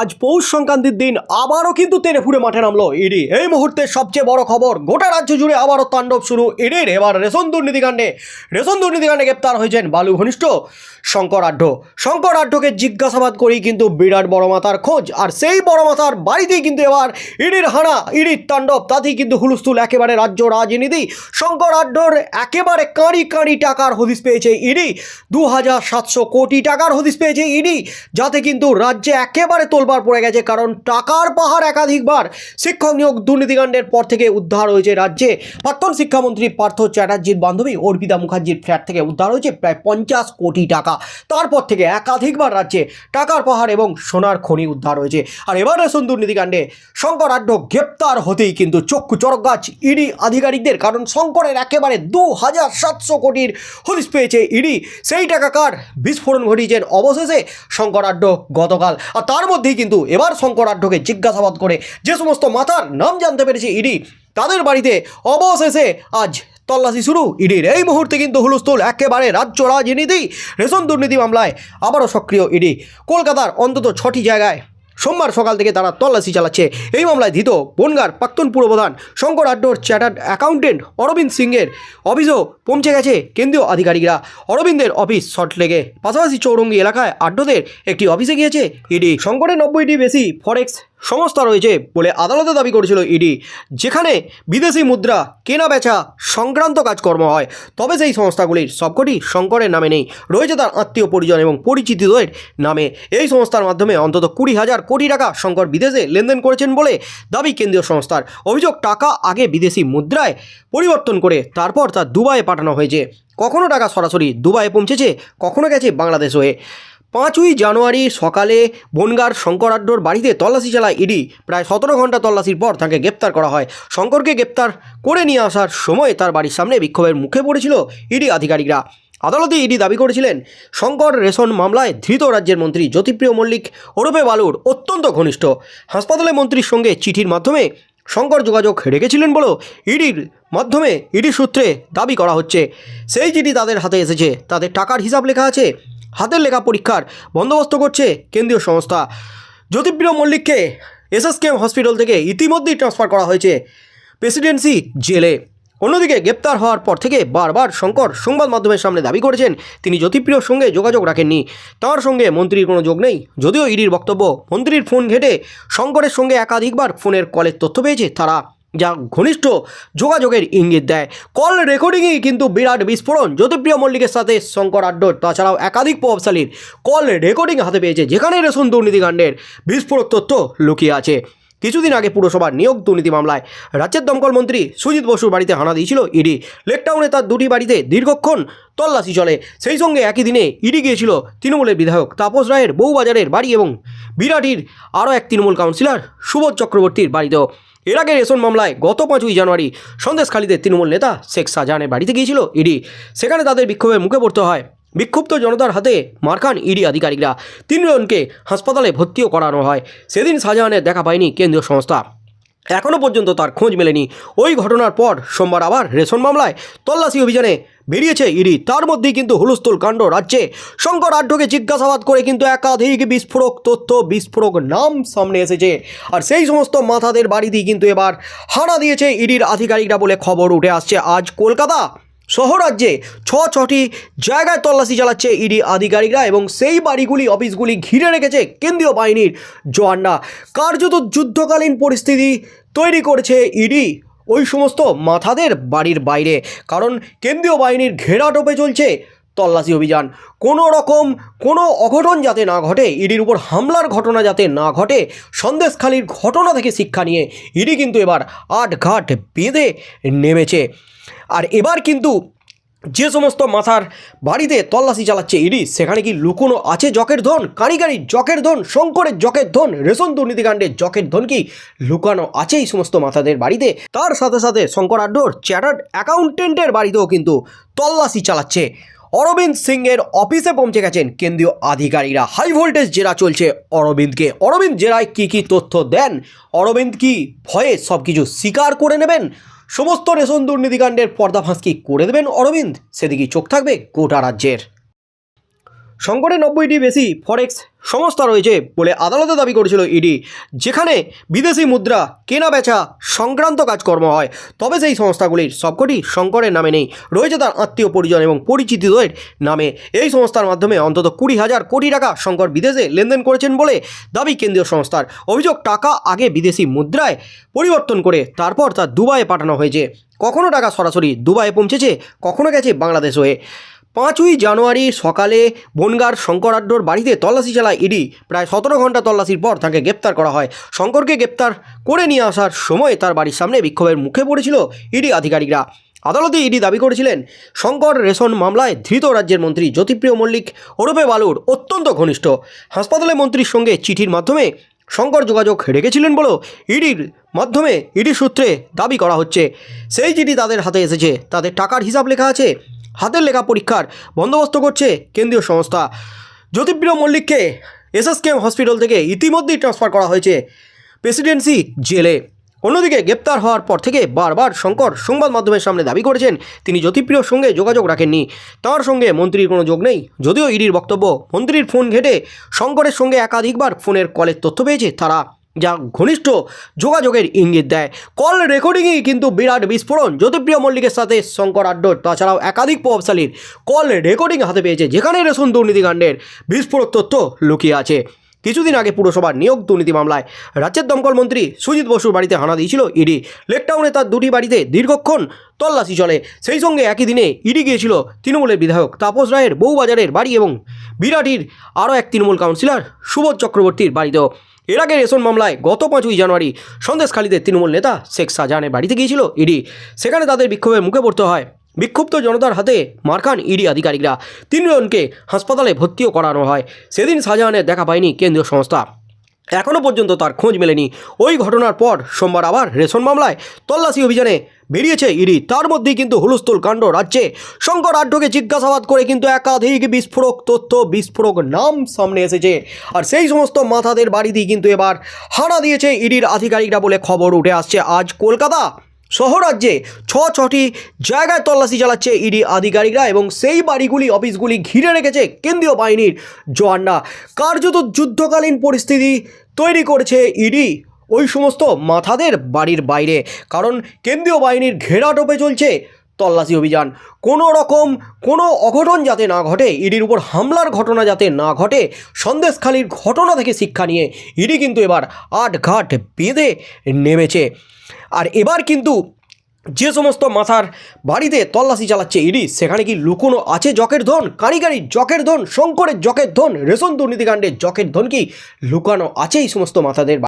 আজ পৌষ সংক্রান্তির দিন আবারও কিন্তু তেরেফুরে মাঠে নামলো ইডি। এই মুহূর্তে সবচেয়ে বড় খবর, গোটা রাজ্য জুড়ে আবারও তাণ্ডব শুরু ইডির। এবার রেশন দুর্নীতিকাণ্ডে রেশন দুর্নীতিকাণ্ডে গ্রেপ্তার হয়েছেন বালু ঘনিষ্ঠ শঙ্কর আড্ড। শঙ্কর আড্ডকে জিজ্ঞাসাবাদ করেই কিন্তু বিরাট বড় মাথার খোঁজ, আর সেই বড় মাথার বাড়িতেই কিন্তু এবার ইডির হানা, ইডির তাণ্ডব। তাতেই কিন্তু হুলস্থুল একেবারে রাজ্য রাজনীতি। শঙ্কর আড্ডর একেবারে কাঁড়ি কাঁড়ি টাকার হদিস পেয়েছে ইডি। দু হাজার সাতশো কোটি টাকার হদিস পেয়েছে ইডি, যাতে কিন্তু রাজ্যে একেবারে তোলবার পড়ে গেছে, কারণ টাকার পাহাড় একাধিকবার শিক্ষক নিয়োগ দুর্নীতিকাণ্ডের পর থেকে উদ্ধার হয়েছে রাজ্যে। প্রাক্তন শিক্ষামন্ত্রী পার্থ চ্যাটার্জির বান্ধবী অর্পিতা মুখার্জির ফ্ল্যাট থেকে উদ্ধার হয়েছে প্রায় পঞ্চাশ কোটি টাকা। তারপর থেকে একাধিকবার রাজ্যে টাকার পাহাড় এবং সোনার খনি উদ্ধার হয়েছে। আর এবার রেশন দুর্নীতিকাণ্ডে। শঙ্কর আড্ড গ্রেপ্তার হতেই কিন্তু চক্ষু চরক গাছ ইডি আধিকারিকদের, কারণ শঙ্করের একেবারে দু হাজার সাতশো কোটির হদিস পেয়েছে ইডি। সেই টাকাকার বিস্ফোরণ ঘটিয়েছেন অবশেষে শঙ্কর আড্ড গতকাল। আর তার মধ্যেই কিন্তু এবার শঙ্কর আড্ডকে জিজ্ঞাসাবাদ করে যে সমস্ত মাথার নাম জানতে পেরেছে ইডি, তাদের বাড়িতে অবশেষে আজ তল্লাশি শুরু। ইডির এই মুহূর্তে কিন্তু হুলস্থুল, একেবারে রাজ্য রাজনীতি, রেশন দুর্নীতি মামলায় আবারও সক্রিয় ইডি। কলকাতার অন্তত ছটি জায়গায় সোমবার সকাল থেকে তারা তল্লাশি চালাচ্ছে। এই মামলায় ধৃত বনগার প্রাক্তন পুরপ্রধান শঙ্কর আড্ডোর চ্যাটার্ড অ্যাকাউন্টেন্ট অরবিন্দ সিংয়ের অফিসও পৌঁছে গেছে কেন্দ্রীয় আধিকারিকরা। অরবিন্দের অফিস শর্টলেগে পাশাপাশি চৌরঙ্গি এলাকায় আড্ডোদের একটি অফিসে গিয়েছে। ইডি। শঙ্করের নব্বইটি বেশি ফরেক্স সংস্থা রয়েছে বলে আদালতে দাবি করেছিল ইডি, যেখানে বিদেশি মুদ্রা কেনা বেচা সংক্রান্ত কাজকর্ম হয়। তবে সেই সংস্থাগুলির সবকটি শঙ্করের নামে নেই। রয়েছে তার আত্মীয় পরিজন এবং পরিচিতদের নামে। এই সংস্থার মাধ্যমে অন্তত কুড়ি হাজার কোটি টাকা শঙ্কর বিদেশে লেনদেন করেছেন বলে দাবি কেন্দ্রীয় সংস্থার। অভিযোগ, টাকা আগে বিদেশি মুদ্রায় পরিবর্তন করে তারপর তা দুবাইয়ে পাঠানো হয়েছে। কখনো টাকা সরাসরি দুবাইয়ে পৌঁছেছে, কখনো গেছে বাংলাদেশ হয়ে। পাঁচই জানুয়ারি সকালে বনগার শঙ্কর আড্ডোর বাড়িতে তল্লাশি চালায় ইডি। প্রায় সতেরো ঘণ্টা তল্লাশির পর তাকে গ্রেপ্তার করা হয়। শঙ্করকে গ্রেপ্তার করে নিয়ে আসার সময় তার বাড়ির সামনে বিক্ষোভের মুখে পড়েছিল ইডি আধিকারিকরা। আদালতে ইডি দাবি করেছিলেন, শঙ্কর রেশন মামলায় ধৃত রাজ্যের মন্ত্রী জ্যোতিপ্রিয় মল্লিক, ওরফে বালুর অত্যন্ত ঘনিষ্ঠ। হাসপাতালে মন্ত্রীর সঙ্গে চিঠির মাধ্যমে শঙ্কর যোগাযোগ রেখেছিলেন বলেও ইডির মাধ্যমে ইডি সূত্রে দাবি করা হচ্ছে। সেই চিঠি তাদের হাতে এসেছে। তাদের টাকার হিসাব লেখা আছে। হাতের লেখা পরীক্ষার বন্দোবস্ত করছে কেন্দ্রীয় সংস্থা। জ্যোতিপ্রিয় মল্লিককে এসএসকেএম হসপিটাল থেকে ইতিমধ্যেই ট্রান্সফার করা হয়েছে প্রেসিডেন্সি জেলে। অন্যদিকে গ্রেপ্তার হওয়ার পর থেকে বারবার শঙ্কর সংবাদ মাধ্যমের সামনে দাবি করেছেন, তিনি জ্যোতিপ্রিয়র সঙ্গে যোগাযোগ রাখেননি। তার সঙ্গে মন্ত্রীর কোনো যোগ নেই, যদিও ইডির বক্তব্য মন্ত্রীর ফোন ঘেটে শঙ্করের সঙ্গে একাধিকবার ফোনের কলের তথ্য পেয়েছে তারা। যা ঘনিষ্ঠ যোগাযোগের ইঙ্গিত দেয়। কল রেকর্ডিংয়েই কিন্তু বিরাট বিস্ফোরণ। জ্যোতিপ্রিয় মল্লিকের সাথে শঙ্কর আড্ডর, তাছাড়াও একাধিক প্রভাবশালীর কল রেকর্ডিং হাতে পেয়েছে, যেখানে রেশন দুর্নীতিকাণ্ডের বিস্ফোরক তথ্য লুকিয়ে আছে। কিছুদিন আগে পুরসভার নিয়োগ দুর্নীতি মামলায় রাজ্যের দমকল মন্ত্রী সুজিত বসুর বাড়িতে হানা দিয়েছিল ইডি। লেকটাউনে তার দুটি বাড়িতে দীর্ঘক্ষণ তল্লাশি চলে। সেই সঙ্গে একই দিনে ইডি গিয়েছিল তৃণমূলের বিধায়ক তাপস রায়ের বউবাজারের বাড়ি এবং বিরাটির আরও এক তৃণমূল কাউন্সিলর সুবোধ চক্রবর্তীর বাড়িতেও। এর আগে রেশন মামলায় গত পাঁচই জানুয়ারি সন্দেশখালীতে তৃণমূল নেতা শেখ শাহজাহানের বাড়িতে গিয়েছিল ইডি। সেখানে তাদের বিক্ষোভের মুখে পড়তে হয়। বিক্ষুব্ধ জনতার হাতে মারখান ইডি আধিকারিকরা। তিনজনকে হাসপাতালে ভর্তিও করানো হয়। সেদিন শাহজাহানের দেখা পায়নি কেন্দ্রীয় সংস্থা। এখনও পর্যন্ত তার খোঁজ মেলেনি। ওই ঘটনার পর সোমবার আবার রেশন মামলায় তল্লাশি অভিযানে বেরিয়েছে ইডি। তার মধ্যেই কিন্তু হুলস্থুল কাণ্ড রাজ্যে। শঙ্কর আড্ডকে জিজ্ঞাসাবাদ করে কিন্তু একাধিক বিস্ফোরক তথ্য, বিস্ফোরক নাম সামনে এসেছে। আর সেই সমস্ত মাথাদের বাড়িতেই কিন্তু এবার হানা দিয়েছে ইডির আধিকারিকরা বলে খবর উঠে আসছে। আজ কলকাতা শহরাজ্যে ছ ছটি জায়গায় তল্লাশি চালাচ্ছে ইডি আধিকারিকরা এবং সেই বাড়িগুলি, অফিসগুলি ঘিরে রেখেছে কেন্দ্রীয় বাহিনীর জওয়ানরা। কার্যত যুদ্ধকালীন পরিস্থিতি তৈরি করেছে ইডি। ওই সমস্ত মাথাদের বাড়ির বাইরে। কারণ কেন্দ্রীয় বাহিনীর ঘেরাটোপে চলছে তল্লাশি অভিযান। কোনো রকম কোনো অঘটন যাতে না ঘটে, ইডির উপর হামলার ঘটনা যাতে না ঘটে, সন্দেশখালির ঘটনা থেকে শিক্ষা নিয়ে ইডি কিন্তু এবার আট ঘাট বেঁধে নেমেছে। আর এবার কিন্তু যে সমস্ত মাথার বাড়িতে তল্লাশি চালাচ্ছে ইডি, সেখানে কি লুকোনো আছে জকের ধন? কারিগারি জকের ধন, শঙ্করের জকের ধন, রেশন দুর্নীতিকাণ্ডে জকের ধন কি লুকানো আছে এই সমস্ত মাথাদের বাড়িতে? তার সাথে সাথে শঙ্কর আড্ডোর চ্যাটার্ড অ্যাকাউন্টেন্টের বাড়িতেও কিন্তু তল্লাশি চালাচ্ছে। অরবিন্দ সিংয়ের অফিসে পৌঁছে গেছেন কেন্দ্রীয় আধিকারিকরা। হাই ভোল্টেজ জেরা চলছে অরবিন্দকে। অরবিন্দ জেরায় কী কী তথ্য দেন? অরবিন্দ কি ভয়ে সব কিছু স্বীকার করে নেবেন? সমস্ত রেশন দুর্নীতিকাণ্ডের পর্দাফাঁস কি করে দেবেন অরবিন্দ? সেদিকেই চোখ থাকবে গোটা রাজ্যের। শঙ্করের নব্বইটি বেশি ফরেক্স সংস্থা রয়েছে বলে আদালতে দাবি করেছিল ইডি। যেখানে বিদেশি মুদ্রা কেনা বেচা সংক্রান্ত কাজকর্ম হয়, তবে সেই সংস্থাগুলির সবকটি শঙ্করের নামে নেই। রয়েছে তার আত্মীয় পরিজন এবং পরিচিতদের নামে। এই সংস্থার মাধ্যমে অন্তত কুড়ি হাজার কোটি টাকা শঙ্কর বিদেশে লেনদেন করেছেন বলে দাবি কেন্দ্রীয় সংস্থার। অভিযোগ, টাকা আগে বিদেশি মুদ্রায় পরিবর্তন করে তারপর তা দুবাইয়ে পাঠানো হয়েছে। কখনো টাকা সরাসরি দুবাইয়ে পৌঁছেছে, কখনো গেছে বাংলাদেশ হয়ে। পাঁচই জানুয়ারি সকালে বনগার শঙ্কর আড্ডোর বাড়িতে তল্লাশি চালায় ইডি। প্রায় সতেরো ঘণ্টা তল্লাশির পর তাকে গ্রেপ্তার করা হয়। শঙ্করকে গ্রেপ্তার করে নিয়ে আসার সময় তার বাড়ির সামনে বিক্ষোভের মুখে পড়েছিল ইডি আধিকারিকরা। আদালতে ইডি দাবি করেছিলেন, শঙ্কর রেশন মামলায় ধৃত রাজ্যের মন্ত্রী জ্যোতিপ্রিয় মল্লিক, ওরফে বালুর অত্যন্ত ঘনিষ্ঠ। হাসপাতালে মন্ত্রীর সঙ্গে চিঠির মাধ্যমে শঙ্কর যোগাযোগ রেখেছিলেন বলেও ইডির মাধ্যমে ইডি সূত্রে দাবি করা হচ্ছে। সেই চিঠি তাদের হাতে এসেছে। তাদের টাকার হিসাব লেখা আছে। হাতের লেখা পরীক্ষার বন্দোবস্ত করছে কেন্দ্রীয় সংস্থা। জ্যোতিপ্রিয় মল্লিককে এসএসকেএম হসপিটাল থেকে ইতিমধ্যেই ট্রান্সফার করা হয়েছে প্রেসিডেন্সি জেলে। অন্যদিকে গ্রেপ্তার হওয়ার পর থেকে বারবার শঙ্কর সংবাদ মাধ্যমের সামনে দাবি করেছেন, তিনি জ্যোতিপ্রিয়র সঙ্গে যোগাযোগ রাখেননি। তাঁর সঙ্গে মন্ত্রীর কোনো যোগ নেই, যদিও ইডির বক্তব্য মন্ত্রীর ফোন ঘেটে শঙ্করের সঙ্গে একাধিকবার ফোনের কলের তথ্য পেয়েছে তারা। যা ঘনিষ্ঠ যোগাযোগের ইঙ্গিত দেয়। কল রেকর্ডিংই কিন্তু বিরাট বিস্ফোরণ। জ্যোতিপ্রিয় মল্লিকের সাথে শঙ্কর আড্ডর, তাছাড়াও একাধিক প্রভাবশালীর কল রেকর্ডিং হাতে পেয়েছে, যেখানে রেশন দুর্নীতিকাণ্ডের বিস্ফোরক তথ্য লুকিয়ে আছে। কিছুদিন আগে পুরসভার নিয়োগ দুর্নীতি মামলায় রাজ্যের দমকল মন্ত্রী সুজিত বসুর বাড়িতে হানা দিয়েছিল ইডি। লেকটাউনে তার দুটি বাড়িতে দীর্ঘক্ষণ তল্লাশি চলে। সেই সঙ্গে একই দিনে ইডি গিয়েছিল তৃণমূলের বিধায়ক তাপস রায়ের বউবাজারের বাড়ি এবং বিরাটির আরও এক তৃণমূল কাউন্সিলর সুবোধ চক্রবর্তীর বাড়িতেও। এর আগে রেশন মামলায় গত পাঁচই জানুয়ারি সন্দেশখালীদের তৃণমূল নেতা শেখ শাহজাহানের বাড়িতে গিয়েছিল ইডি। সেখানে তাদের বিক্ষোভের মুখে পড়তে হয়। বিক্ষুব্ধ জনতার হাতে মারখান ইডি আধিকারিকরা। তিনজনকে হাসপাতালে ভর্তিও করানো হয়। সেদিন শাহজাহানের দেখা পায়নি কেন্দ্রীয় সংস্থা। এখনও পর্যন্ত তার খোঁজ মেলেনি। ওই ঘটনার পর সোমবার আবার রেশন মামলায় তল্লাশি অভিযানে বেরিয়েছে ইডি। তার মধ্যেই কিন্তু হুলস্থুল কাণ্ড রাজ্যে। শঙ্কর আড্ডকে জিজ্ঞাসাবাদ করে কিন্তু একাধিক বিস্ফোরক তথ্য, বিস্ফোরক নাম সামনে এসেছে। আর সেই সমস্ত মাথাদের বাড়িতেই কিন্তু এবার হানা দিয়েছে ইডির আধিকারিকরা বলে খবর উঠে আসছে। আজ কলকাতা শহরাজ্যে ছ ছটি জায়গায় তল্লাশি চালাচ্ছে ইডি আধিকারিকরা এবং সেই বাড়িগুলি, অফিসগুলি ঘিরে রেখেছে কেন্দ্রীয় বাহিনীর জওয়ানরা। কার্যত যুদ্ধকালীন পরিস্থিতি তৈরি করেছে ইডি। ওই সমস্ত মাথাদের বাড়ির বাইরে। কারণ কেন্দ্রীয় বাহিনীর ঘেরাটোপে চলছে তল্লাশি অভিযান। কোনো রকম কোনো অঘটন যাতে না ঘটে, ইডির উপর হামলার ঘটনা যাতে না ঘটে, সন্দেশখালির ঘটনা থেকে শিক্ষা নিয়ে ইডি কিন্তু এবার আট ঘাট বেঁধে নেমেছে। আর এবার কিন্তু যে সমস্ত মাথার বাড়িতে তল্লাশি চালাচ্ছে ইডি, সেখানে কি লুকোনো আছে জকের ধন? কারিগারি জকের ধন, শঙ্করের জকের ধন, রেশন দুর্নীতিকাণ্ডের জকের ধন কি লুকানো আছে এই সমস্ত মাথাদের